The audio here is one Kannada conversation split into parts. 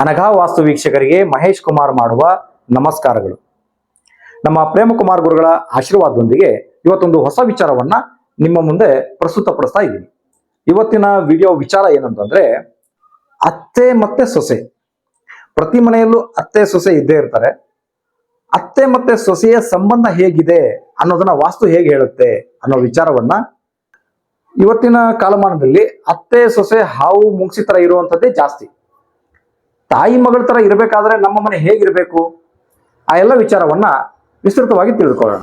ಅನಘಾ ವಾಸ್ತು ವೀಕ್ಷಕರಿಗೆ ಮಹೇಶ್ ಕುಮಾರ್ ಮಾಡುವ ನಮಸ್ಕಾರಗಳು. ನಮ್ಮ ಪ್ರೇಮಕುಮಾರ್ ಗುರುಗಳ ಆಶೀರ್ವಾದದೊಂದಿಗೆ ಇವತ್ತೊಂದು ಹೊಸ ವಿಚಾರವನ್ನ ನಿಮ್ಮ ಮುಂದೆ ಪ್ರಸ್ತುತಪಡಿಸ್ತಾ ಇದ್ದೀನಿ. ಇವತ್ತಿನ ವಿಡಿಯೋ ವಿಚಾರ ಏನಂತಂದ್ರೆ, ಅತ್ತೆ ಮತ್ತೆ ಸೊಸೆ. ಪ್ರತಿ ಮನೆಯಲ್ಲೂ ಅತ್ತೆ ಸೊಸೆ ಇದ್ದೇ ಇರ್ತಾರೆ. ಅತ್ತೆ ಮತ್ತೆ ಸೊಸೆಯ ಸಂಬಂಧ ಹೇಗಿದೆ ಅನ್ನೋದನ್ನ ವಾಸ್ತು ಹೇಗೆ ಹೇಳುತ್ತೆ ಅನ್ನೋ ವಿಚಾರವನ್ನ ಇವತ್ತಿನ ಕಾಲಮಾನದಲ್ಲಿ ಅತ್ತೆ ಸೊಸೆ ಹಾವು ಮುಂಗ್ಸಿ ತರ ಇರುವಂತದ್ದೇ ಜಾಸ್ತಿ. ತಾಯಿ ಮಗಳ ತರ ಇರಬೇಕಾದ್ರೆ ನಮ್ಮ ಮನೆ ಹೇಗಿರಬೇಕು? ಆ ಎಲ್ಲ ವಿಚಾರವನ್ನ ವಿಸ್ತೃತವಾಗಿ ತಿಳ್ಕೊಳ್ಳೋಣ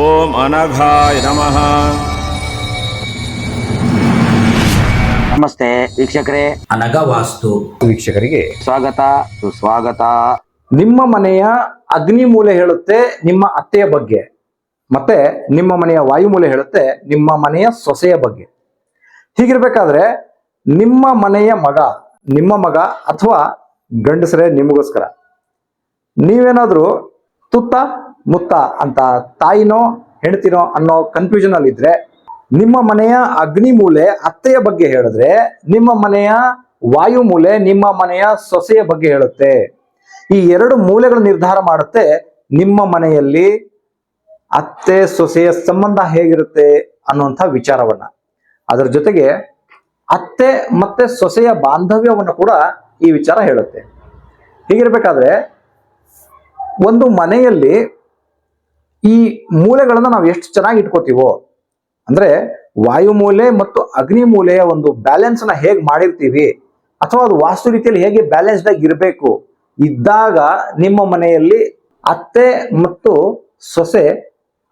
ಓಂ ಅನಘಾಯ ನಮಃ. ನಮಸ್ತೆ ವೀಕ್ಷಕರೇ. ಅನಗವಾಸ್ತು ವೀಕ್ಷಕರಿಗೆ ಸ್ವಾಗತ ಸುಸ್ವಾಗತ. ನಿಮ್ಮ ಮನೆಯ ಅಗ್ನಿ ಮೂಲೆ ಹೇಳುತ್ತೆ ನಿಮ್ಮ ಅತ್ತೆಯ ಬಗ್ಗೆ. ಮತ್ತೆ ನಿಮ್ಮ ಮನೆಯ ವಾಯುಮೂಲೆ ಹೇಳುತ್ತೆ ನಿಮ್ಮ ಮನೆಯ ಸೊಸೆಯ ಬಗ್ಗೆ. ಹೀಗಿರ್ಬೇಕಾದ್ರೆ ನಿಮ್ಮ ಮನೆಯ ಮಗ, ನಿಮ್ಮ ಮಗ ಅಥವಾ ಗಂಡಸರೇ ನಿಮಗೋಸ್ಕರ. ನೀವೇನಾದರೂ ತುತ್ತ ಮುತ್ತ ಅಂತ ತಾಯಿನೋ ಹೆಂಡತಿನೋ ಅನ್ನೋ ಕನ್ಫ್ಯೂಷನ್ ಅಲ್ಲಿ ಇದ್ರೆ, ನಿಮ್ಮ ಮನೆಯ ಅಗ್ನಿ ಮೂಲೆ ಅತ್ತೆಯ ಬಗ್ಗೆ ಹೇಳಿದ್ರೆ, ನಿಮ್ಮ ಮನೆಯ ವಾಯು ಮೂಲೆ ನಿಮ್ಮ ಮನೆಯ ಸೊಸೆಯ ಬಗ್ಗೆ ಹೇಳುತ್ತೆ. ಈ ಎರಡು ಮೂಲೆಗಳು ನಿರ್ಧಾರ ಮಾಡುತ್ತೆ, ನಿಮ್ಮ ಮನೆಯಲ್ಲಿ ಅತ್ತೆ ಸೊಸೆಯ ಸಂಬಂಧ ಹೇಗಿರುತ್ತೆ ಅನ್ನುವಂಥ ವಿಚಾರವನ್ನ. ಅದರ ಜೊತೆಗೆ ಅತ್ತೆ ಮತ್ತೆ ಸೊಸೆಯ ಬಾಂಧವ್ಯವನ್ನು ಕೂಡ ಈ ವಿಚಾರ ಹೇಳುತ್ತೆ. ಹೀಗಿರ್ಬೇಕಾದ್ರೆ ಒಂದು ಮನೆಯಲ್ಲಿ ಈ ಮೂಲೆಗಳನ್ನ ನಾವು ಎಷ್ಟು ಚೆನ್ನಾಗಿ ಇಟ್ಕೋತೀವೋ, ಅಂದ್ರೆ ವಾಯುಮೂಲೆ ಮತ್ತು ಅಗ್ನಿ ಮೂಲೆಯ ಒಂದು ಬ್ಯಾಲೆನ್ಸ್ನ ಹೇಗೆ ಮಾಡಿರ್ತೀವಿ, ಅಥವಾ ಅದು ವಾಸ್ತು ರೀತಿಯಲ್ಲಿ ಹೇಗೆ ಬ್ಯಾಲೆನ್ಸ್ಡ್ ಆಗಿ ಇರಬೇಕು, ಇದ್ದಾಗ ನಿಮ್ಮ ಮನೆಯಲ್ಲಿ ಅತ್ತೆ ಮತ್ತು ಸೊಸೆ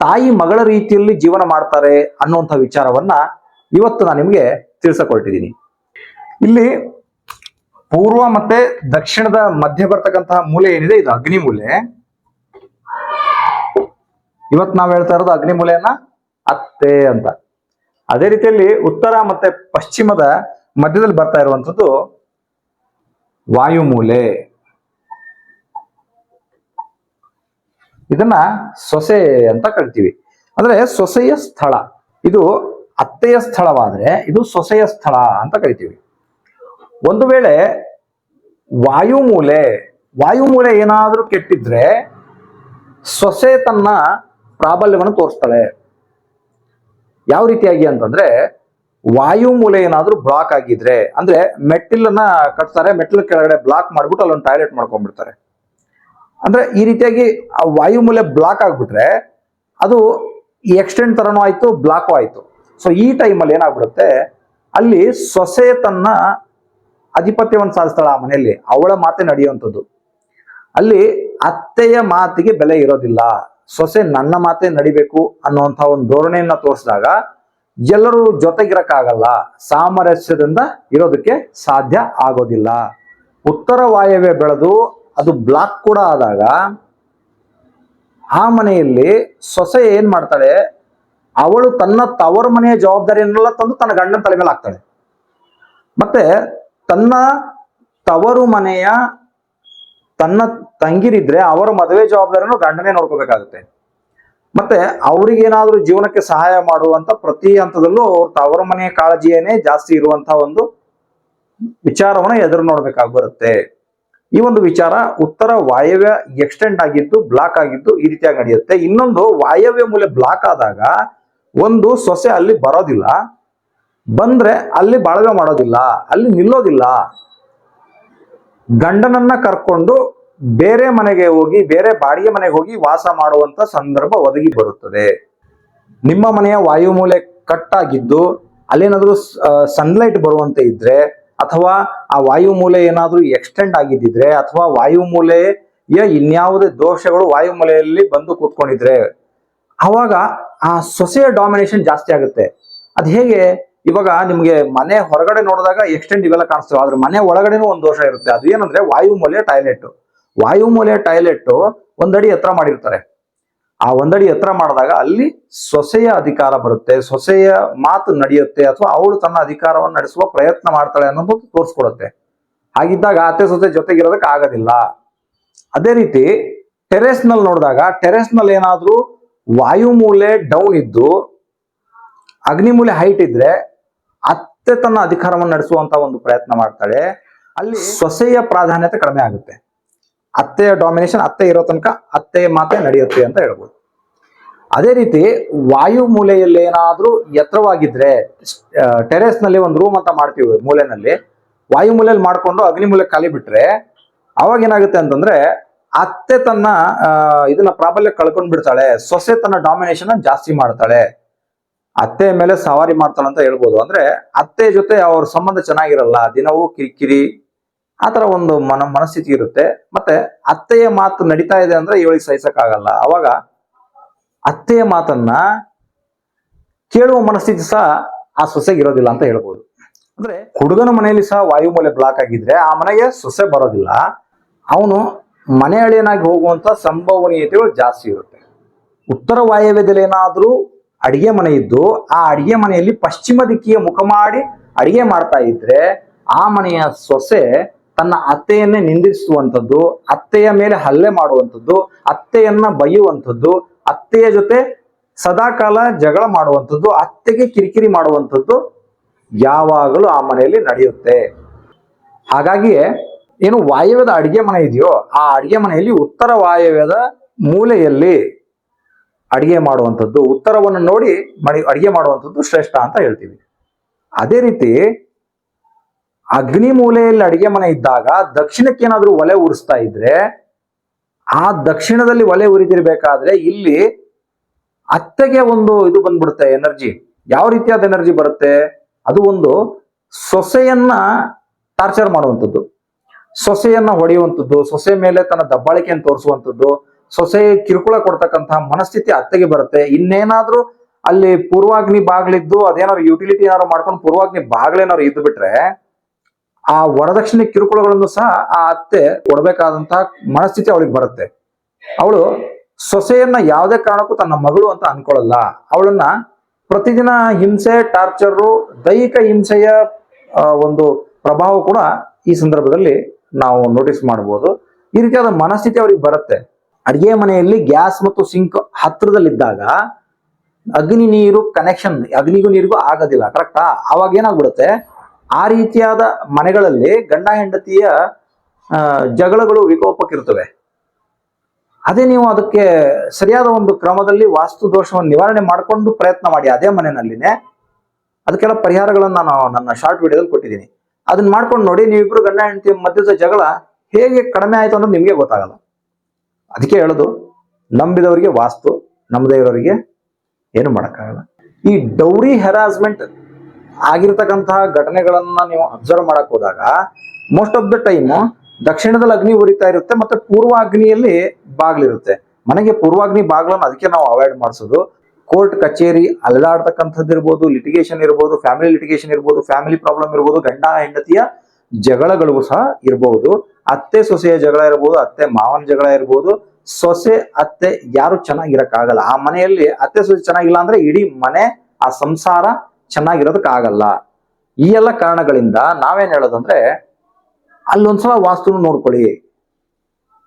ತಾಯಿ ಮಗಳ ರೀತಿಯಲ್ಲಿ ಜೀವನ ಮಾಡ್ತಾರೆ ಅನ್ನುವಂಥ ವಿಚಾರವನ್ನ ಇವತ್ತು ನಾನು ನಿಮಗೆ ತಿಳಿಸಕೊಳ್ತಿದ್ದೀನಿ ಇಲ್ಲಿ ಪೂರ್ವ ಮತ್ತೆ ದಕ್ಷಿಣದ ಮಧ್ಯ ಬರ್ತಕ್ಕಂತಹ ಮೂಲೆ ಏನಿದೆ? ಇದು ಅಗ್ನಿ ಮೂಲೆ. ಇವತ್ತು ನಾವು ಹೇಳ್ತಾ ಇರೋದು ಅಗ್ನಿ ಮೂಲೆಯನ್ನ ಅತ್ತೆ ಅಂತ. ಅದೇ ರೀತಿಯಲ್ಲಿ ಉತ್ತರ ಮತ್ತೆ ಪಶ್ಚಿಮದ ಮಧ್ಯದಲ್ಲಿ ಬರ್ತಾ ಇರುವಂತದ್ದು ವಾಯುಮೂಲೆ. ಇದನ್ನ ಸೊಸೆ ಅಂತ ಕರಿತೀವಿ. ಅಂದ್ರೆ ಸೊಸೆಯ ಸ್ಥಳ. ಇದು ಅತ್ತೆಯ ಸ್ಥಳವಾದರೆ ಇದು ಸೊಸೆಯ ಸ್ಥಳ ಅಂತ ಕರಿತೀವಿ. ಒಂದು ವೇಳೆ ವಾಯುಮೂಲೆ ವಾಯುಮೂಲೆ ಏನಾದರೂ ಕೆಟ್ಟಿದ್ರೆ ಸೊಸೆ ತನ್ನ ಪ್ರಾಬಲ್ಯವನ್ನು ತೋರಿಸ್ತಾಳೆ. ಯಾವ ರೀತಿಯಾಗಿ ಅಂತಂದ್ರೆ ವಾಯುಮೂಲೆ ಏನಾದರೂ ಬ್ಲಾಕ್ ಆಗಿದ್ರೆ, ಅಂದ್ರೆ ಮೆಟ್ಟಿಲನ್ನ ಕಟ್ತಾರೆ, ಮೆಟ್ಟಿಲ ಕೆಳಗಡೆ ಬ್ಲಾಕ್ ಮಾಡ್ಬಿಟ್ಟು ಅಲ್ಲೊಂದು ಟಾಯ್ಲೆಟ್ ಮಾಡ್ಕೊಂಡ್ಬಿಡ್ತಾರೆ. ಅಂದ್ರೆ ಈ ರೀತಿಯಾಗಿ ಆ ವಾಯುಮೂಲೆ ಬ್ಲಾಕ್ ಆಗ್ಬಿಟ್ರೆ ಅದು ಎಕ್ಸ್ಟೆಂಡ್ ತರನೂ ಆಯ್ತು ಬ್ಲಾಕು ಆಯ್ತು. ಸೊ ಈ ಟೈಮಲ್ಲಿ ಏನಾಗ್ಬಿಡುತ್ತೆ? ಅಲ್ಲಿ ಸೊಸೆ ತನ್ನ ಅಧಿಪತ್ಯವನ್ನು ಸಾಧಿಸ್ತಾಳೆ ಆ ಮನೆಯಲ್ಲಿ. ಅವಳ ಮಾತೆ ನಡೆಯುವಂಥದ್ದು. ಅಲ್ಲಿ ಅತ್ತೆಯ ಮಾತಿಗೆ ಬೆಲೆ ಇರೋದಿಲ್ಲ. ಸೊಸೆ ನನ್ನ ಮಾತೆ ನಡಿಬೇಕು ಅನ್ನುವಂಥ ಒಂದು ಧೋರಣೆಯನ್ನ ತೋರಿಸಿದಾಗ ಎಲ್ಲರೂ ಜೊತೆಗಿರಕ್ಕಾಗಲ್ಲ. ಸಾಮರಸ್ಯದಿಂದ ಇರೋದಕ್ಕೆ ಸಾಧ್ಯ ಆಗೋದಿಲ್ಲ. ಉತ್ತರ ವಾಯವೇ ಬೆಳೆದು ಅದು ಬ್ಲಾಕ್ ಕೂಡ ಆದಾಗ ಆ ಮನೆಯಲ್ಲಿ ಸೊಸೆ ಏನ್ ಮಾಡ್ತಾಳೆ? ಅವಳು ತನ್ನ ತವರು ಮನೆಯ ಜವಾಬ್ದಾರಿಯನ್ನೆಲ್ಲ ತಂದು ತನ್ನ ಗಂಡನ ತಲೆ ಮೇಲೆ ಹಾಕ್ತಾಳೆ. ಮತ್ತೆ ತನ್ನ ತವರು ಮನೆಯ ತನ್ನ ತಂಗಿರಿದ್ರೆ ಅವರ ಮದುವೆ ಜವಾಬ್ದಾರಿಯನ್ನು ಗಂಡನೇ ನೋಡ್ಕೋಬೇಕಾಗುತ್ತೆ. ಮತ್ತೆ ಅವ್ರಿಗೇನಾದ್ರೂ ಜೀವನಕ್ಕೆ ಸಹಾಯ ಮಾಡುವಂತ ಪ್ರತಿ ಹಂತದಲ್ಲೂ ಅವ್ರ ತವರ ಮನೆಯ ಕಾಳಜಿಯೇನೆ ಜಾಸ್ತಿ ಇರುವಂತ ಒಂದು ವಿಚಾರವನ್ನು ಎದುರು ನೋಡ್ಬೇಕಾಗಿ ಬರುತ್ತೆ. ಈ ಒಂದು ವಿಚಾರ ಉತ್ತರ ವಾಯವ್ಯ ಎಕ್ಸ್ಟೆಂಡ್ ಆಗಿದ್ದು ಬ್ಲಾಕ್ ಆಗಿದ್ದು ಈ ರೀತಿಯಾಗಿ ನಡೆಯುತ್ತೆ. ಇನ್ನೊಂದು ವಾಯವ್ಯ ಮೂಲೆ ಬ್ಲಾಕ್ ಆದಾಗ ಒಂದು ಸೊಸೆ ಅಲ್ಲಿ ಬರೋದಿಲ್ಲ, ಬಂದ್ರೆ ಅಲ್ಲಿ ಬಾಳ್ವೆ ಮಾಡೋದಿಲ್ಲ, ಅಲ್ಲಿ ನಿಲ್ಲೋದಿಲ್ಲ. ಗಂಡನನ್ನ ಕರ್ಕೊಂಡು ಬೇರೆ ಮನೆಗೆ ಹೋಗಿ, ಬೇರೆ ಬಾಡಿಗೆ ಮನೆಗೆ ಹೋಗಿ ವಾಸ ಮಾಡುವಂತ ಸಂದರ್ಭ ಒದಗಿ ಬರುತ್ತದೆ. ನಿಮ್ಮ ಮನೆಯ ವಾಯುಮೂಲೆ ಕಟ್ಟಾಗಿದ್ದು, ಅಲ್ಲೇನಾದ್ರೂ ಸನ್ಲೈಟ್ ಬರುವಂತೆ ಇದ್ರೆ, ಅಥವಾ ಆ ವಾಯುಮೂಲೆ ಏನಾದ್ರೂ ಎಕ್ಸ್ಟೆಂಡ್ ಆಗಿದ್ದಿದ್ರೆ, ಅಥವಾ ವಾಯುಮೂಲೆಯ ಇನ್ಯಾವುದೇ ದೋಷಗಳು ವಾಯುಮೂಲೆಯಲ್ಲಿ ಬಂದು ಕೂತ್ಕೊಂಡಿದ್ರೆ, ಅವಾಗ ಆ ಸೊಸೆಯ ಡಾಮಿನೇಷನ್ ಜಾಸ್ತಿ ಆಗುತ್ತೆ. ಅದ್ ಹೇಗೆ? ಇವಾಗ ನಿಮ್ಗೆ ಮನೆ ಹೊರಗಡೆ ನೋಡಿದಾಗ ಎಕ್ಸ್ಟೆಂಡ್ ಇವೆಲ್ಲ ಕಾಣಿಸ್ತವೆ. ಆದ್ರೆ ಮನೆ ಒಳಗಡೆನೂ ಒಂದು ದೋಷ ಇರುತ್ತೆ. ಅದು ಏನಂದ್ರೆ ವಾಯುಮೂಲೆಯ ಟಾಯ್ಲೆಟ್ ವಾಯುಮೂಲೆಯ ಟಾಯ್ಲೆಟ್ ಒಂದಡಿ ಎತ್ತರ ಮಾಡಿರ್ತಾರೆ. ಆ ಒಂದಡಿ ಎತ್ತರ ಮಾಡಿದಾಗ ಅಲ್ಲಿ ಸೊಸೆಯ ಅಧಿಕಾರ ಬರುತ್ತೆ. ಸೊಸೆಯ ಮಾತು ನಡೆಯುತ್ತೆ ಅಥವಾ ಅವಳು ತನ್ನ ಅಧಿಕಾರವನ್ನು ನಡೆಸುವ ಪ್ರಯತ್ನ ಮಾಡ್ತಾಳೆ ಅನ್ನೋದು ತೋರಿಸ್ಕೊಡುತ್ತೆ. ಹಾಗಿದ್ದಾಗ ಅತ್ತೆ ಸೊಸೆ ಜೊತೆಗಿರೋದಕ್ಕೆ ಆಗೋದಿಲ್ಲ. ಅದೇ ರೀತಿ ಟೆರೆಸ್ನಲ್ಲಿ ನೋಡಿದಾಗ ಟೆರೆಸ್ನಲ್ಲಿ ಏನಾದ್ರೂ ವಾಯುಮೂಲೆ ಡೌನ್ ಇದ್ದು ಅಗ್ನಿ ಮೂಲೆ ಹೈಟ್ ಇದ್ರೆ ಅತ್ತೆ ತನ್ನ ಅಧಿಕಾರವನ್ನು ನಡೆಸುವಂತ ಒಂದು ಪ್ರಯತ್ನ ಮಾಡ್ತಾಳೆ. ಅಲ್ಲಿ ಸೊಸೆಯ ಪ್ರಾಧಾನ್ಯತೆ ಕಡಿಮೆ ಆಗುತ್ತೆ. ಅತ್ತೆಯ ಡಾಮಿನೇಷನ್ ಅತ್ತೆ ಇರೋ ತನಕ ಅತ್ತೆಯ ಮಾತೆ ನಡೆಯುತ್ತೆ ಅಂತ ಹೇಳ್ಬೋದು. ಅದೇ ರೀತಿ ವಾಯು ಮೂಲೆಯಲ್ಲಿ ಏನಾದರೂ ಎತ್ತರವಾಗಿದ್ರೆ ಟೆರೆಸ್ನಲ್ಲಿ ಒಂದು ರೂಮ್ ಅಂತ ಮಾಡ್ತೀವಿ ಮೂಲೆನಲ್ಲಿ. ವಾಯು ಮೂಲೆಯಲ್ಲಿ ಮಾಡ್ಕೊಂಡು ಅಗ್ನಿ ಮೂಲೆ ಖಾಲಿ ಬಿಟ್ರೆ, ಅವಾಗ ಏನಾಗುತ್ತೆ ಅಂತಂದ್ರೆ ಅತ್ತೆ ತನ್ನ ಇದನ್ನ ಪ್ರಾಬಲ್ಯ ಕಳ್ಕೊಂಡ್ ಬಿಡ್ತಾಳೆ. ಸೊಸೆ ತನ್ನ ಡಾಮಿನೇಷನ್ ಜಾಸ್ತಿ ಮಾಡ್ತಾಳೆ. ಅತ್ತೆ ಮೇಲೆ ಸವಾರಿ ಮಾಡ್ತಾಳೆ ಅಂತ ಹೇಳ್ಬೋದು. ಅಂದ್ರೆ ಅತ್ತೆ ಜೊತೆ ಅವ್ರ ಸಂಬಂಧ ಚೆನ್ನಾಗಿರಲ್ಲ. ದಿನವೂ ಕಿರಿಕಿರಿ, ಆ ತರ ಒಂದು ಮನ, ಮನಸ್ಥಿತಿ ಇರುತ್ತೆ. ಮತ್ತೆ ಅತ್ತೆಯ ಮಾತು ನಡೀತಾ ಇದೆ ಅಂದ್ರೆ ಇವಳಿಗೆ ಸಹಿಸಕ್ ಆಗಲ್ಲ ಅವಾಗ ಅತ್ತೆಯ ಮಾತನ್ನ ಕೇಳುವ ಮನಸ್ಥಿತಿ ಸಹ ಆ ಸೊಸೆಗೆ ಇರೋದಿಲ್ಲ ಅಂತ ಹೇಳ್ಬೋದು. ಅಂದ್ರೆ ಹುಡುಗನ ಮನೆಯಲ್ಲಿ ಸಹ ವಾಯುಮೂಲೆ ಬ್ಲಾಕ್ ಆಗಿದ್ರೆ ಆ ಮನೆಗೆ ಸೊಸೆ ಬರೋದಿಲ್ಲ. ಅವನು ಮನೆ ಅಳಿಯನಾಗಿ ಹೋಗುವಂತ ಸಂಭವನೀಯತೆಗಳು ಜಾಸ್ತಿ ಇರುತ್ತೆ. ಉತ್ತರ ವಾಯವ್ಯದಲ್ಲಿ ಏನಾದರೂ ಅಡಿಗೆ ಮನೆ ಇದ್ದು ಆ ಅಡಿಗೆ ಮನೆಯಲ್ಲಿ ಪಶ್ಚಿಮ ದಿಕ್ಕಿಗೆ ಮುಖ ಮಾಡಿ ಅಡಿಗೆ ಮಾಡ್ತಾ ಇದ್ರೆ ಆ ಮನೆಯ ಸೊಸೆ ತನ್ನ ಅತ್ತೆಯನ್ನೇ ನಿಂದಿಸುವಂಥದ್ದು, ಅತ್ತೆಯ ಮೇಲೆ ಹಲ್ಲೆ ಮಾಡುವಂಥದ್ದು, ಅತ್ತೆಯನ್ನ ಬೈಯುವಂಥದ್ದು, ಅತ್ತೆಯ ಜೊತೆ ಸದಾಕಾಲ ಜಗಳ ಮಾಡುವಂಥದ್ದು, ಅತ್ತೆಗೆ ಕಿರಿಕಿರಿ ಮಾಡುವಂಥದ್ದು ಯಾವಾಗಲೂ ಆ ಮನೆಯಲ್ಲಿ ನಡೆಯುತ್ತೆ. ಹಾಗಾಗಿಯೇ ಏನು ವಾಯವ್ಯದ ಅಡಿಗೆ ಮನೆ ಇದೆಯೋ ಆ ಅಡಿಗೆ ಮನೆಯಲ್ಲಿ ಉತ್ತರ ವಾಯವ್ಯದ ಮೂಲೆಯಲ್ಲಿ ಅಡಿಗೆ ಮಾಡುವಂಥದ್ದು, ಉತ್ತರವನ್ನು ನೋಡಿ ಮಡಿ ಅಡಿಗೆ ಮಾಡುವಂಥದ್ದು ಶ್ರೇಷ್ಠ ಅಂತ ಹೇಳ್ತೀವಿ. ಅದೇ ರೀತಿ ಅಗ್ನಿ ಮೂಲೆಯಲ್ಲಿ ಅಡಿಗೆ ಮನೆ ಇದ್ದಾಗ ದಕ್ಷಿಣಕ್ಕೆ ಏನಾದರೂ ಒಲೆ ಉರಿಸ್ತಾ ಇದ್ರೆ, ಆ ದಕ್ಷಿಣದಲ್ಲಿ ಒಲೆ ಉರಿದಿರ್ಬೇಕಾದ್ರೆ ಇಲ್ಲಿ ಅತ್ತೆಗೆ ಒಂದು ಇದು ಬಂದ್ಬಿಡುತ್ತೆ, ಎನರ್ಜಿ. ಯಾವ ರೀತಿಯಾದ ಎನರ್ಜಿ ಬರುತ್ತೆ? ಅದು ಒಂದು ಸೊಸೆಯನ್ನ ಟಾರ್ಚರ್ ಮಾಡುವಂಥದ್ದು. ಸೊಸೆಯನ್ನ ಹೊಡೆಯುವಂಥದ್ದು, ಸೊಸೆ ಮೇಲೆ ತನ್ನ ದಬ್ಬಾಳಿಕೆಯನ್ನು ತೋರಿಸುವಂಥದ್ದು ಸೊಸೆ ಕಿರುಕುಳ ಕೊಡ್ತಕ್ಕಂತಹ ಮನಸ್ಥಿತಿ ಅತ್ತೆಗೆ ಬರುತ್ತೆ. ಇನ್ನೇನಾದ್ರೂ ಅಲ್ಲಿ ಪೂರ್ವಾಗ್ನಿ ಬಾಗ್ಲಿದ್ದು ಅದೇನಾದ್ರು ಯುಟಿಲಿಟಿ ಏನಾದ್ರು ಮಾಡ್ಕೊಂಡು ಪೂರ್ವಾಗ್ನಿ ಬಾಗ್ಲೇನಾದ್ರು ಇದ್ದು ಬಿಟ್ರೆ, ಆ ವರದಕ್ಷಿಣೆ ಕಿರುಕುಳಗಳನ್ನು ಸಹ ಆ ಅತ್ತೆ ಕೊಡ್ಬೇಕಾದಂತಹ ಮನಸ್ಥಿತಿ ಅವಳಿಗೆ ಬರುತ್ತೆ. ಅವಳು ಸೊಸೆಯನ್ನ ಯಾವುದೇ ಕಾರಣಕ್ಕೂ ತನ್ನ ಮಗಳು ಅಂತ ಅನ್ಕೊಳ್ಳಲ್ಲ. ಅವಳನ್ನ ಪ್ರತಿದಿನ ಹಿಂಸೆ ಟಾರ್ಚರು ದೈಹಿಕ ಹಿಂಸೆಯ ಒಂದು ಪ್ರಭಾವ ಕೂಡ ಈ ಸಂದರ್ಭದಲ್ಲಿ ನಾವು ನೋಟಿಸ್ ಮಾಡ್ಬೋದು. ಈ ರೀತಿಯಾದ ಮನಸ್ಥಿತಿ ಅವ್ರಿಗೆ ಬರುತ್ತೆ. ಅಡಿಗೆ ಮನೆಯಲ್ಲಿ ಗ್ಯಾಸ್ ಮತ್ತು ಸಿಂಕ್ ಹತ್ತಿರದಲ್ಲಿದ್ದಾಗ ಅಗ್ನಿ ನೀರು ಕನೆಕ್ಷನ್ ಅಗ್ನಿಗೂ ನೀರಿಗೂ ಆಗೋದಿಲ್ಲ ಕರೆಕ್ಟಾ ಅವಾಗ ಏನಾಗ್ಬಿಡುತ್ತೆ? ಆ ರೀತಿಯಾದ ಮನೆಗಳಲ್ಲಿ ಗಂಡ ಹೆಂಡತಿಯ ಜಗಳಗಳು ವಿಕೋಪಕ್ಕಿರ್ತವೆ ಅದೇ ನೀವು ಅದಕ್ಕೆ ಸರಿಯಾದ ಒಂದು ಕ್ರಮದಲ್ಲಿ ವಾಸ್ತು ದೋಷವನ್ನು ನಿವಾರಣೆ ಮಾಡಿಕೊಂಡು ಪ್ರಯತ್ನ ಮಾಡಿ, ಅದೇ ಮನೆಯಲ್ಲಿನೇ. ಅದಕ್ಕೆಲ್ಲ ಪರಿಹಾರಗಳನ್ನು ನಾನು ನನ್ನ ಶಾರ್ಟ್ ವಿಡಿಯೋದಲ್ಲಿ ಕೊಟ್ಟಿದ್ದೀನಿ. ಅದನ್ನ ಮಾಡ್ಕೊಂಡು ನೋಡಿ ನೀವಿಬ್ರು ಗಂಡ, ಹೆಂಡತಿ ಮಧ್ಯದ ಜಗಳ ಹೇಗೆ ಕಡಿಮೆ ಆಯ್ತು ಅನ್ನೋದು ನಿಮಗೆ ಗೊತ್ತಾಗಲ್ಲ. ಅದಕ್ಕೆ ಹೇಳೋದು, ನಂಬಿದವರಿಗೆ ವಾಸ್ತು, ನಂಬದೇ ಇರೋರಿಗೆ ಏನು ಮಾಡೋಕ್ಕಾಗಲ್ಲ. ಈ ಡೌರಿ ಹೆರಾಸ್ಮೆಂಟ್ ಆಗಿರ್ತಕ್ಕಂತಹ ಘಟನೆಗಳನ್ನ ನೀವು ಅಬ್ಸರ್ವ್ ಮಾಡಕ್ ಹೋದಾಗ ಮೋಸ್ಟ್ ಆಫ್ ದ ಟೈಮ್ ದಕ್ಷಿಣದಲ್ಲಿ ಅಗ್ನಿ ಉರಿತಾ ಇರುತ್ತೆ ಮತ್ತೆ ಪೂರ್ವ ಅಗ್ನಿಯಲ್ಲಿ ಬಾಗ್ಲಿರುತ್ತೆ. ಮನೆಗೆ ಪೂರ್ವಾಗ್ನಿ ಬಾಗ್ಲನ್ನು ಅದಕ್ಕೆ ನಾವು ಅವಾಯ್ಡ್ ಮಾಡಿಸೋದು. ಕೋರ್ಟ್ ಕಚೇರಿ ಅಲ್ಲಾಡ್ತಕ್ಕಂಥದ್ದು ಇರ್ಬೋದು ಲಿಟಿಗೇಷನ್ ಇರ್ಬೋದು ಫ್ಯಾಮಿಲಿ ಲಿಟಿಗೇಷನ್ ಇರ್ಬೋದು ಫ್ಯಾಮಿಲಿ ಪ್ರಾಬ್ಲಮ್ ಇರ್ಬೋದು, ಗಂಡ ಹೆಂಡತಿಯ ಜಗಳಗಳು ಸಹ ಇರಬಹುದು ಅತ್ತೆ ಸೊಸೆಯ ಜಗಳ ಇರ್ಬೋದು, ಅತ್ತೆ ಮಾವನ ಜಗಳ ಇರ್ಬೋದು, ಸೊಸೆ, ಅತ್ತೆ ಯಾರು ಚೆನ್ನಾಗಿರಕ್ಕಾಗಲ್ಲ. ಆ ಮನೆಯಲ್ಲಿ ಅತ್ತೆ ಸೊಸೆ ಚೆನ್ನಾಗಿಲ್ಲ ಅಂದ್ರೆ ಇಡೀ ಮನೆ ಆ ಸಂಸಾರ ಚೆನ್ನಾಗಿರೋದಕ್ಕಾಗಲ್ಲ. ಈ ಎಲ್ಲ ಕಾರಣಗಳಿಂದ ನಾವೇನ್ ಹೇಳೋದಂದ್ರೆ, ಅಲ್ಲೊಂದ್ಸಲ ವಾಸ್ತು ನೋಡ್ಕೊಳ್ಳಿ.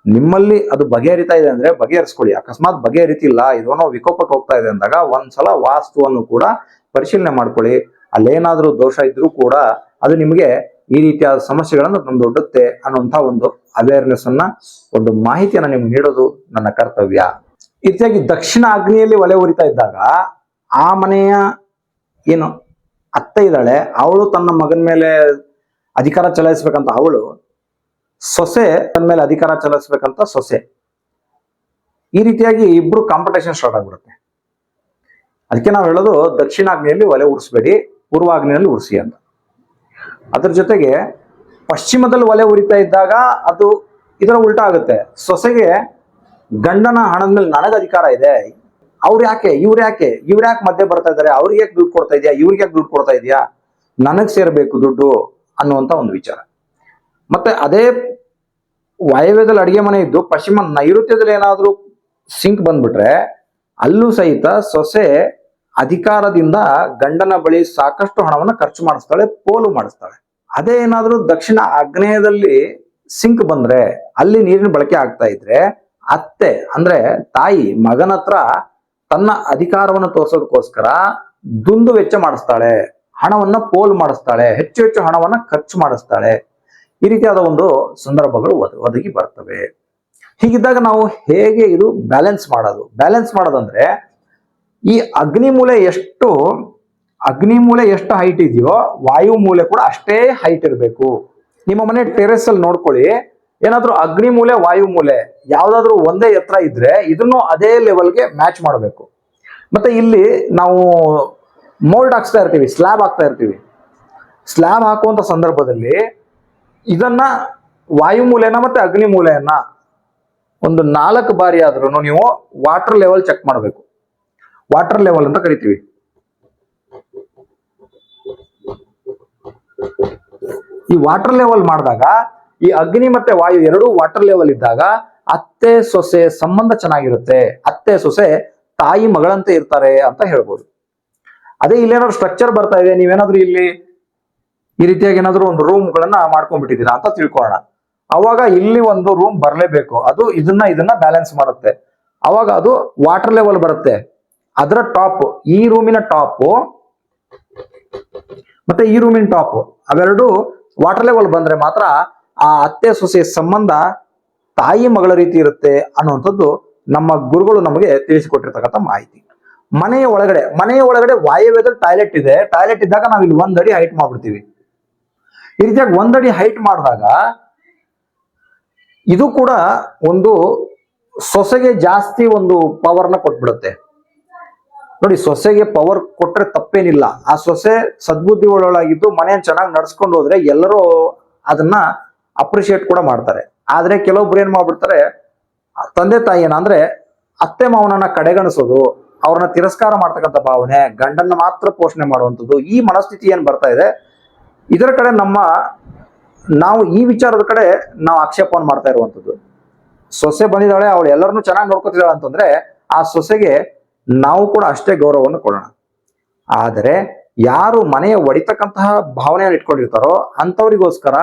ನಿಮ್ಮಲ್ಲಿ ಅದು ಬಗೆಹರಿತಾ ಇದೆ ಅಂದ್ರೆ ಬಗೆಹರಿಸ್ಕೊಳ್ಳಿ. ಅಕಸ್ಮಾತ್ ಬಗೆಹರಿತಿಲ್ಲ ಇದನ್ನೋ ವಿಕೋಪಕ್ಕೆ ಹೋಗ್ತಾ ಇದೆ ಅಂದಾಗ ಒಂದ್ಸಲ ವಾಸ್ತುವನ್ನು ಕೂಡ ಪರಿಶೀಲನೆ ಮಾಡ್ಕೊಳ್ಳಿ. ಅಲ್ಲೇನಾದ್ರೂ ದೋಷ ಇದ್ರೂ ಕೂಡ ಅದು ನಿಮಗೆ ಈ ರೀತಿಯಾದ ಸಮಸ್ಯೆಗಳನ್ನು ತಂದೊಡ್ಡುತ್ತೆ ಅನ್ನುವಂಥ ಒಂದು ಅವೇರ್ನೆಸ್ ಅನ್ನ, ಒಂದು ಮಾಹಿತಿಯನ್ನ ನಿಮ್ಗೆ ನೀಡೋದು ನನ್ನ ಕರ್ತವ್ಯ. ಇತ್ಯಾಗಿ ದಕ್ಷಿಣ ಅಗ್ನಿಯಲ್ಲಿ ಒಲೆ ಉರಿತಾ ಇದ್ದಾಗ ಆ ಮನೆಯ ಏನು ಅತ್ತೆ ಇದ್ದಾಳೆ, ಅವಳು ತನ್ನ ಮಗನ ಮೇಲೆ ಅಧಿಕಾರ ಚಲಾಯಿಸ್ಬೇಕಂತ ಅವಳು ಸೊಸೆ ತನ್ನ ಮೇಲೆ ಅಧಿಕಾರ ಚಲಾಯಿಸ್ಬೇಕಂತ ಸೊಸೆ. ಈ ರೀತಿಯಾಗಿ ಇಬ್ರು ಕಾಂಪಿಟೇಷನ್ ಸ್ಟಾರ್ಟ್ ಆಗ್ಬಿಡುತ್ತೆ. ಅದಕ್ಕೆ ನಾವು ಹೇಳೋದು ದಕ್ಷಿಣಾಗ್ನಿಯಲ್ಲಿ ಒಲೆ ಉರಿಸ್ಬೇಡಿ ಪೂರ್ವಾಗ್ನಿಯಲ್ಲಿ ಉರಿಸಿ ಅಂತ. ಅದ್ರ ಜೊತೆಗೆ ಪಶ್ಚಿಮದಲ್ಲಿ ಒಲೆ ಉರಿತಾ ಇದ್ದಾಗ ಅದು ಇದರ ಉಲ್ಟಾ ಆಗುತ್ತೆ. ಸೊಸೆಗೆ ಗಂಡನ ಹಣದ ಮೇಲೆ ನನಗೆ ಅಧಿಕಾರ ಇದೆ. ಅವ್ರು ಯಾಕೆ? ಇವ್ರು ಯಾಕೆ? ಇವ್ರು ಯಾಕೆ ಮಧ್ಯೆ ಬರ್ತಾ ಇದ್ದಾರೆ? ಅವ್ರಿಗೆ ಯಾಕೆ ದುಡ್ಡು ಕೊಡ್ತಾ ಇದೆಯಾ? ಇವ್ರಿಗೆ ಯಾಕೆ ದುಡ್ಡು ಕೊಡ್ತಾ ಇದೆಯಾ? ನನಗ್ ಸೇರ್ಬೇಕು ದುಡ್ಡು ಅನ್ನುವಂತ ಒಂದು ವಿಚಾರ. ಮತ್ತೆ ಅದೇ ವಾಯವ್ಯದಲ್ಲಿ ಅಡುಗೆ ಮನೆ ಇದ್ದು ಪಶ್ಚಿಮ ನೈಋತ್ಯದಲ್ಲಿ ಏನಾದರೂ ಸಿಂಕ್ ಬಂದ್ಬಿಟ್ರೆ ಅಲ್ಲೂ ಸಹಿತ ಸೊಸೆ ಅಧಿಕಾರದಿಂದ ಗಂಡನ ಬಳಿ ಸಾಕಷ್ಟು ಹಣವನ್ನು ಖರ್ಚು ಮಾಡಿಸ್ತಾಳೆ, ಪೋಲು ಮಾಡಿಸ್ತಾಳೆ. ಅದೇ ಏನಾದ್ರೂ ದಕ್ಷಿಣ ಆಗ್ನೇಯದಲ್ಲಿ ಸಿಂಕ್ ಬಂದ್ರೆ, ಅಲ್ಲಿ ನೀರಿನ ಬಳಕೆ ಆಗ್ತಾ ಇದ್ರೆ ಅತ್ತೆ, ಅಂದ್ರೆ ತಾಯಿ, ಮಗನ ಹತ್ರ ತನ್ನ ಅಧಿಕಾರವನ್ನು ತೋರಿಸೋದಕ್ಕೋಸ್ಕರ ದುಂದು ವೆಚ್ಚ ಮಾಡಿಸ್ತಾಳೆ, ಹಣವನ್ನ ಪೋಲ್ ಮಾಡಿಸ್ತಾಳೆ, ಹೆಚ್ಚು ಹೆಚ್ಚು ಹಣವನ್ನ ಖರ್ಚು ಮಾಡಿಸ್ತಾಳೆ. ಈ ರೀತಿಯಾದ ಒಂದು ಸಂದರ್ಭಗಳು ಒದ- ಒದಗಿ ಬರ್ತವೆ. ಹೀಗಿದ್ದಾಗ ನಾವು ಹೇಗೆ ಇದು ಬ್ಯಾಲೆನ್ಸ್ ಮಾಡೋದು? ಬ್ಯಾಲೆನ್ಸ್ ಮಾಡೋದಂದ್ರೆ ಈ ಅಗ್ನಿ ಮೂಲೆ ಎಷ್ಟು, ಅಗ್ನಿ ಮೂಲೆ ಎಷ್ಟು ಹೈಟ್ ಇದೆಯೋ, ವಾಯು ಮೂಲೆ ಕೂಡ ಅಷ್ಟೇ ಹೈಟ್ ಇರಬೇಕು. ನಿಮ್ಮ ಮನೆ ಟೆರೆಸ್ ಅಲ್ಲಿ ನೋಡ್ಕೊಳ್ಳಿ, ಏನಾದ್ರೂ ಅಗ್ನಿ ಮೂಲೆ, ವಾಯು ಮೂಲೆ ಯಾವ್ದಾದ್ರು ಒಂದೇ ಎತ್ತರ ಇದ್ರೆ ಇದನ್ನು ಅದೇ ಲೆವೆಲ್ಗೆ ಮ್ಯಾಚ್ ಮಾಡಬೇಕು. ಮತ್ತೆ ಇಲ್ಲಿ ನಾವು ಮೋಲ್ಡ್ ಹಾಕ್ಸ್ತಾ ಇರ್ತೀವಿ ಸ್ಲ್ಯಾಬ್ ಹಾಕ್ತಾ ಇರ್ತೀವಿ. ಸ್ಲ್ಯಾಬ್ ಹಾಕುವಂತ ಸಂದರ್ಭದಲ್ಲಿ ಇದನ್ನ ವಾಯು ಮೂಲೆಯನ್ನ ಮತ್ತೆ ಅಗ್ನಿ ಮೂಲೆಯನ್ನ ಒಂದು ನಾಲ್ಕು ಬಾರಿ ಆದ್ರೂ ನೀವು ವಾಟರ್ ಲೆವೆಲ್ ಚೆಕ್ ಮಾಡಬೇಕು. ವಾಟರ್ ಲೆವೆಲ್ ಅಂತ ಕರಿತೀವಿ. ಈ ವಾಟರ್ ಲೆವೆಲ್ ಮಾಡಿದಾಗ ಈ ಅಗ್ನಿ ಮತ್ತೆ ವಾಯು ಎರಡು ವಾಟರ್ ಲೆವೆಲ್ ಇದ್ದಾಗ ಅತ್ತೆ, ಸೊಸೆ ಸಂಬಂಧ ಚೆನ್ನಾಗಿರುತ್ತೆ. ಅತ್ತೆ, ಸೊಸೆ ತಾಯಿ ಮಗಳಂತೆ ಇರ್ತಾರೆ ಅಂತ ಹೇಳ್ಬೋದು. ಅದೇ ಇಲ್ಲೇನಾದ್ರು ಸ್ಟ್ರಕ್ಚರ್ ಬರ್ತಾ ಇದೆ, ನೀವೇನಾದ್ರೂ ಇಲ್ಲಿ ಈ ರೀತಿಯಾಗಿ ಏನಾದ್ರು ಒಂದು ರೂಮ್ ಗಳನ್ನ ಮಾಡ್ಕೊಂಡ್ಬಿಟ್ಟಿದ್ದೀರಾ ಅಂತ ತಿಳ್ಕೊಳ್ಳೋಣ. ಅವಾಗ ಇಲ್ಲಿ ಒಂದು ರೂಮ್ ಬರಲೇಬೇಕು. ಅದು ಇದನ್ನ ಇದನ್ನ ಬ್ಯಾಲೆನ್ಸ್ ಮಾಡುತ್ತೆ. ಅವಾಗ ಅದು ವಾಟರ್ ಲೆವೆಲ್ ಬರುತ್ತೆ. ಅದರ ಟಾಪ್ ಈ ರೂಮಿನ ಟಾಪ್ ಮತ್ತೆ ಈ ರೂಮಿನ ಟಾಪ್ ಅವೆರಡು ವಾಟರ್ ಲೆವೆಲ್ ಬಂದ್ರೆ ಮಾತ್ರ ಆ ಅತ್ತೆ ಸೊಸೆ ಸಂಬಂಧ ತಾಯಿ ಮಗಳ ರೀತಿ ಇರುತ್ತೆ ಅನ್ನುವಂಥದ್ದು ನಮ್ಮ ಗುರುಗಳು ನಮಗೆ ತಿಳಿಸಿಕೊಟ್ಟಿರ್ತಕ್ಕಂಥ ಮಾಹಿತಿ. ಮನೆಯ ಒಳಗಡೆ ಮನೆಯ ಒಳಗಡೆ ವಾಯುವ್ಯದಲ್ಲಿ ಟಾಯ್ಲೆಟ್ ಇದೆ. ಟಾಯ್ಲೆಟ್ ಇದ್ದಾಗ ನಾವು ಇಲ್ಲಿ ಒಂದಡಿ ಹೈಟ್ ಮಾಡ್ಬಿಡ್ತೀವಿ. ಈ ರೀತಿಯಾಗಿ ಒಂದಡಿ ಹೈಟ್ ಮಾಡಿದಾಗ ಇದು ಕೂಡ ಒಂದು ಸೊಸೆಗೆ ಜಾಸ್ತಿ ಒಂದು ಪವರ್ನ ಕೊಟ್ಬಿಡುತ್ತೆ. ನೋಡಿ, ಸೊಸೆಗೆ ಪವರ್ ಕೊಟ್ರೆ ತಪ್ಪೇನಿಲ್ಲ. ಆ ಸೊಸೆ ಸದ್ಬುದ್ಧಿ ಒಳಗಿದ್ದು ಮನೆಯನ್ನು ಚೆನ್ನಾಗಿ ನಡ್ಸ್ಕೊಂಡು ಹೋದ್ರೆ ಎಲ್ಲರೂ ಅದನ್ನ ಅಪ್ರಿಶಿಯೇಟ್ ಕೂಡ ಮಾಡ್ತಾರೆ. ಆದ್ರೆ ಕೆಲವೊಬ್ರು ಏನ್ ಮಾಡ್ಬಿಡ್ತಾರೆ, ತಂದೆ ತಾಯಿ ಏನಂದ್ರೆ ಅತ್ತೆ ಮಾವನನ್ನ ಕಡೆಗಣಿಸೋದು, ಅವ್ರನ್ನ ತಿರಸ್ಕಾರ ಮಾಡ್ತಕ್ಕಂಥ ಭಾವನೆ, ಗಂಡನ್ನ ಮಾತ್ರ ಪೋಷಣೆ ಮಾಡುವಂಥದ್ದು, ಈ ಮನಸ್ಥಿತಿ ಏನ್ ಬರ್ತಾ ಇದೆ ಇದರ ಕಡೆ ನಮ್ಮ, ನಾವು ಈ ವಿಚಾರದ ಕಡೆ ನಾವು ಆಕ್ಷೇಪವನ್ನು ಮಾಡ್ತಾ ಇರುವಂಥದ್ದು. ಸೊಸೆ ಬಂದಿದ್ದಾಳೆ, ಅವಳು ಎಲ್ಲರನ್ನು ಚೆನ್ನಾಗಿ ನೋಡ್ಕೊತಿದ್ದಾಳೆ ಅಂತಂದ್ರೆ ಆ ಸೊಸೆಗೆ ನಾವು ಕೂಡ ಅಷ್ಟೇ ಗೌರವವನ್ನು ಕೊಡೋಣ. ಆದರೆ ಯಾರು ಮನೆಯ ಒಡಿತಕ್ಕಂತಹ ಭಾವನೆಯನ್ನು ಇಟ್ಕೊಂಡಿರ್ತಾರೋ ಅಂಥವರಿಗೋಸ್ಕರ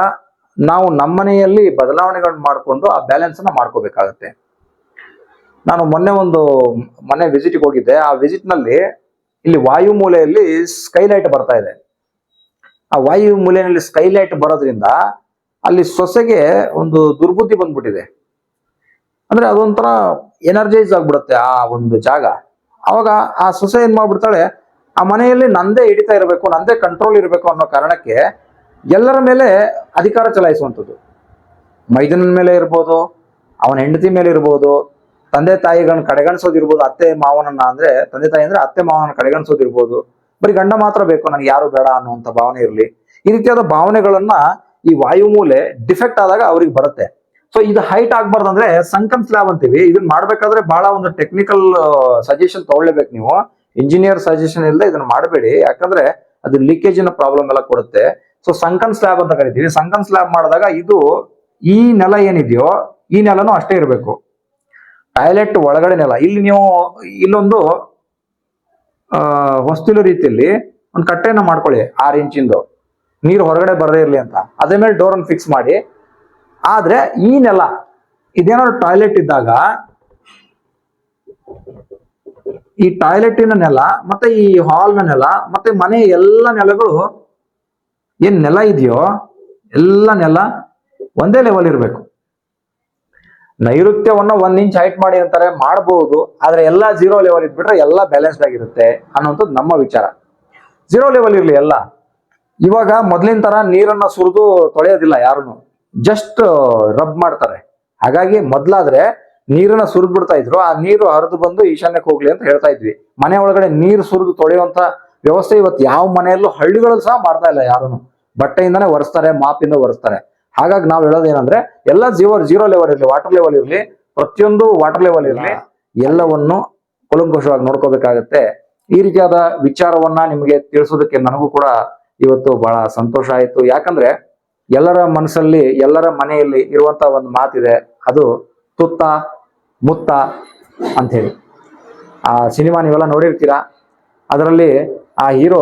ನಾವು ನಮ್ಮನೆಯಲ್ಲಿ ಬದಲಾವಣೆಗಳನ್ನ ಮಾಡಿಕೊಂಡು ಆ ಬ್ಯಾಲೆನ್ಸ್ ಅನ್ನ ಮಾಡ್ಕೋಬೇಕಾಗತ್ತೆ. ನಾನು ಮೊನ್ನೆ ಒಂದು ಮನೆ ವಿಸಿಟ್ಗೆ ಹೋಗಿದ್ದೆ. ಆ ವಿಸಿಟ್ನಲ್ಲಿ ಇಲ್ಲಿ ವಾಯು ಮೂಲೆಯಲ್ಲಿ ಸ್ಕೈಲೈಟ್ ಬರ್ತಾ ಇದೆ. ಆ ವಾಯು ಮೂಲೆಯಲ್ಲಿ ಸ್ಕೈಲೈಟ್ ಬರೋದ್ರಿಂದ ಅಲ್ಲಿ ಸೊಸೆಗೆ ಒಂದು ದುರ್ಬುದ್ಧಿ ಬಂದ್ಬಿಟ್ಟಿದೆ. ಅಂದ್ರೆ ಅದೊಂಥರ ಎನರ್ಜೈಸ್ ಆಗ್ಬಿಡುತ್ತೆ ಆ ಒಂದು ಜಾಗ. ಅವಾಗ ಆ ಸೊಸೆ ಏನ್ ಮಾಡ್ಬಿಡ್ತಾಳೆ, ಆ ಮನೆಯಲ್ಲಿ ನಂದೇ ಹಿಡಿತಾ ಇರಬೇಕು, ನಂದೇ ಕಂಟ್ರೋಲ್ ಇರಬೇಕು ಅನ್ನೋ ಕಾರಣಕ್ಕೆ ಎಲ್ಲರ ಮೇಲೆ ಅಧಿಕಾರ ಚಲಾಯಿಸುವಂಥದ್ದು. ಮೈದನ ಮೇಲೆ ಇರ್ಬೋದು, ಅವನ ಹೆಂಡತಿ ಮೇಲೆ ಇರ್ಬೋದು, ತಂದೆ ತಾಯಿಗಳನ್ನ ಕಡೆಗಣಿಸೋದಿರ್ಬೋದು, ಅತ್ತೆ ಮಾವನನ್ನ ಅಂದ್ರೆ, ತಂದೆ ತಾಯಿ ಅಂದ್ರೆ ಅತ್ತೆ ಮಾವನ ಕಡೆಗಣಿಸೋದಿರ್ಬೋದು. ಬರೀ ಗಂಡ ಮಾತ್ರ ಬೇಕು, ನನಗೆ ಯಾರು ಬೇಡ ಅನ್ನುವಂಥ ಭಾವನೆ ಇರಲಿ. ಈ ರೀತಿಯಾದ ಭಾವನೆಗಳನ್ನ ಈ ವಾಯುಮೂಲೆ ಡಿಫೆಕ್ಟ್ ಆದಾಗ ಅವ್ರಿಗೆ ಬರುತ್ತೆ. ಸೊ ಇದು ಹೈಟ್ ಆಗ್ಬಾರ್ದಂದ್ರೆ ಸಂಕನ್ ಸ್ಲ್ಯಾಬ್ ಅಂತೀವಿ. ಇದನ್ನ ಮಾಡ್ಬೇಕಾದ್ರೆ ಬಹಳ ಒಂದು ಟೆಕ್ನಿಕಲ್ ಸಜೆಷನ್ ತಗೊಳ್ಲೇಬೇಕು ನೀವು. ಇಂಜಿನಿಯರ್ ಸಜೆಷನ್ ಇಲ್ಲದೆ ಇದನ್ನ ಮಾಡಬೇಡಿ. ಯಾಕಂದ್ರೆ ಅದು ಲೀಕೇಜಿನ ಪ್ರಾಬ್ಲಮ್ ಎಲ್ಲ ಕೊಡುತ್ತೆ. ಸೊ ಸಂಕನ್ ಸ್ಲ್ಯಾಬ್ ಅಂತ ಕರಿತೀವಿ. ಸಂಕನ್ ಸ್ಲ್ಯಾಬ್ ಮಾಡಿದಾಗ ಇದು ಈ ನೆಲ ಏನಿದೆಯೋ, ಈ ನೆಲನೂ ಅಷ್ಟೇ ಇರಬೇಕು. ಟಾಯ್ಲೆಟ್ ಒಳಗಡೆ ನೆಲ. ಇಲ್ಲಿ ನೀವು, ಇಲ್ಲೊಂದು ಹೊಸ್ತಿಲು ರೀತಿಯಲ್ಲಿ ಒಂದು ಕಟ್ಟೆಯನ್ನು ಮಾಡ್ಕೊಳ್ಳಿ ಆರು ಇಂಚಿಂದು. ನೀರು ಹೊರಗಡೆ ಬರದೇ ಇರಲಿ ಅಂತ. ಅದ್ರ ಮೇಲೆ ಡೋರನ್ನು ಫಿಕ್ಸ್ ಮಾಡಿ. ಆದ್ರೆ ಈ ನೆಲ, ಇದೇನಾದ್ರು ಟಾಯ್ಲೆಟ್ ಇದ್ದಾಗ ಈ ಟಾಯ್ಲೆಟಿನ ನೆಲ, ಮತ್ತೆ ಈ ಹಾಲ್ನ ನೆಲ, ಮತ್ತೆ ಮನೆ ಎಲ್ಲ ನೆಲಗಳು ಏನ್ ನೆಲ ಇದೆಯೋ, ಎಲ್ಲ ನೆಲ ಒಂದೇ ಲೆವೆಲ್ ಇರಬೇಕು. ನೈಋತ್ಯವನ್ನ ಒಂದ್ ಇಂಚ್ ಹೈಟ್ ಮಾಡಿ ಅಂತಾರೆ ಮಾಡಬಹುದು ಆದ್ರೆ ಎಲ್ಲ ಜೀರೋ ಲೆವೆಲ್ ಇಟ್ಬಿಟ್ರೆ ಎಲ್ಲ ಬ್ಯಾಲೆನ್ಸ್ಡ್ ಆಗಿರುತ್ತೆ ಅನ್ನೋಂಥದ್ದು ನಮ್ಮ ವಿಚಾರ. ಜೀರೋ ಲೆವೆಲ್ ಇರ್ಲಿ ಎಲ್ಲ. ಇವಾಗ ಮೊದ್ಲಿನ ತರ ನೀರನ್ನ ಸುರಿದು ತೊಳೆಯೋದಿಲ್ಲ ಯಾರು ಜಸ್ಟ್ ರಬ್ ಮಾಡ್ತಾರೆ. ಹಾಗಾಗಿ ಮೊದ್ಲಾದ್ರೆ ನೀರನ್ನ ಸುರಿದು ಬಿಡ್ತಾ ಇದ್ರು, ಆ ನೀರು ಹರಿದು ಬಂದು ಈಶಾನ್ಯಕ್ಕೆ ಹೋಗ್ಲಿ ಅಂತ ಹೇಳ್ತಾ ಇದ್ವಿ. ಮನೆ ಒಳಗಡೆ ನೀರು ಸುರಿದು ತೊಳೆಯುವಂತ ವ್ಯವಸ್ಥೆ ಇವತ್ತು ಯಾವ ಮನೆಯಲ್ಲೂ ಹಳ್ಳಿಗಳಲ್ಲೂ ಸಹ ಮಾಡ್ತಾ ಇಲ್ಲ ಯಾರು ಬಟ್ಟೆಯಿಂದಾನೇ ಒರೆಸ್ತಾರೆ, ಮಾಪಿಂದ ಒರೆಸ್ತಾರೆ. ಹಾಗಾಗಿ ನಾವು ಹೇಳೋದು ಏನಂದ್ರೆ ಎಲ್ಲ ಜೀರೋ ಜೀರೋ ಲೆವೆಲ್ ಇರಲಿ ವಾಟರ್ ಲೆವೆಲ್ ಇರಲಿ ಪ್ರತಿಯೊಂದು ವಾಟರ್ ಲೆವೆಲ್ ಇರಲಿ ಎಲ್ಲವನ್ನು ಕೂಲಂಕುಷವಾಗಿ ನೋಡ್ಕೋಬೇಕಾಗತ್ತೆ. ಈ ರೀತಿಯಾದ ವಿಚಾರವನ್ನ ನಿಮಗೆ ತಿಳಿಸೋದಕ್ಕೆ ನನಗೂ ಕೂಡ ಇವತ್ತು ಬಹಳ ಸಂತೋಷ ಆಯಿತು. ಯಾಕಂದ್ರೆ ಎಲ್ಲರ ಮನಸ್ಸಲ್ಲಿ ಎಲ್ಲರ ಮನೆಯಲ್ಲಿ ಇರುವಂತ ಒಂದು ಮಾತಿದೆ ಅದು ತುತ್ತ ಮುತ್ತ ಅಂತ ಹೇಳಿ ಆ ಸಿನಿಮಾ ನೀವೆಲ್ಲ ನೋಡಿರ್ತೀರಾ? ಅದರಲ್ಲಿ ಆ ಹೀರೋ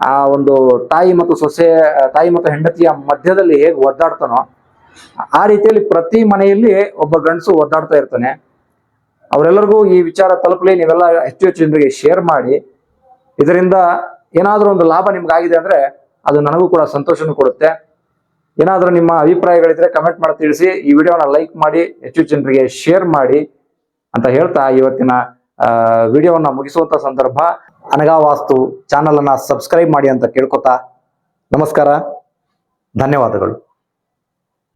ಆ ಒಂದು ತಾಯಿ ಮತ್ತು ಸೊಸೆ ತಾಯಿ ಮತ್ತು ಹೆಂಡತಿಯ ಮಧ್ಯದಲ್ಲಿ ಹೇಗೆ ಒದ್ದಾಡ್ತಾನೋ, ಆ ರೀತಿಯಲ್ಲಿ ಪ್ರತಿ ಮನೆಯಲ್ಲಿ ಒಬ್ಬ ಗಂಡಸು ಒದ್ದಾಡ್ತಾ ಇರ್ತಾನೆ. ಅವರೆಲ್ಲರಿಗೂ ಈ ವಿಚಾರ ತಲುಪಲಿ, ನೀವೆಲ್ಲ ಹೆಚ್ಚು ಹೆಚ್ಚು ಜನರಿಗೆ ಶೇರ್ ಮಾಡಿ. ಇದರಿಂದ ಏನಾದರೂ ಒಂದು ಲಾಭ ನಿಮ್ಗಾಗಿದೆ ಅಂದರೆ ಅದು ನನಗೂ ಕೂಡ ಸಂತೋಷನೂ ಕೊಡುತ್ತೆ. ಏನಾದರೂ ನಿಮ್ಮ ಅಭಿಪ್ರಾಯಗಳಿದ್ರೆ ಕಮೆಂಟ್ ಮಾಡಿ ತಿಳಿಸಿ. ಈ ವಿಡಿಯೋನ ಲೈಕ್ ಮಾಡಿ, ಹೆಚ್ಚು ಜನರಿಗೆ ಶೇರ್ ಮಾಡಿ ಅಂತ ಹೇಳ್ತಾ ಇವತ್ತಿನ ವಿಡಿಯೋವನ್ನು ಮುಗಿಸುವಂಥ ಸಂದರ್ಭ. ಅನಗಾವಾಸ್ತು ಚಾನಲ್ ಅನ್ನ ಸಬ್ಸ್ಕ್ರೈಬ್ ಮಾಡಿ ಅಂತ ಕೇಳ್ಕೊತಾ ನಮಸ್ಕಾರ ಧನ್ಯವಾದಗಳು.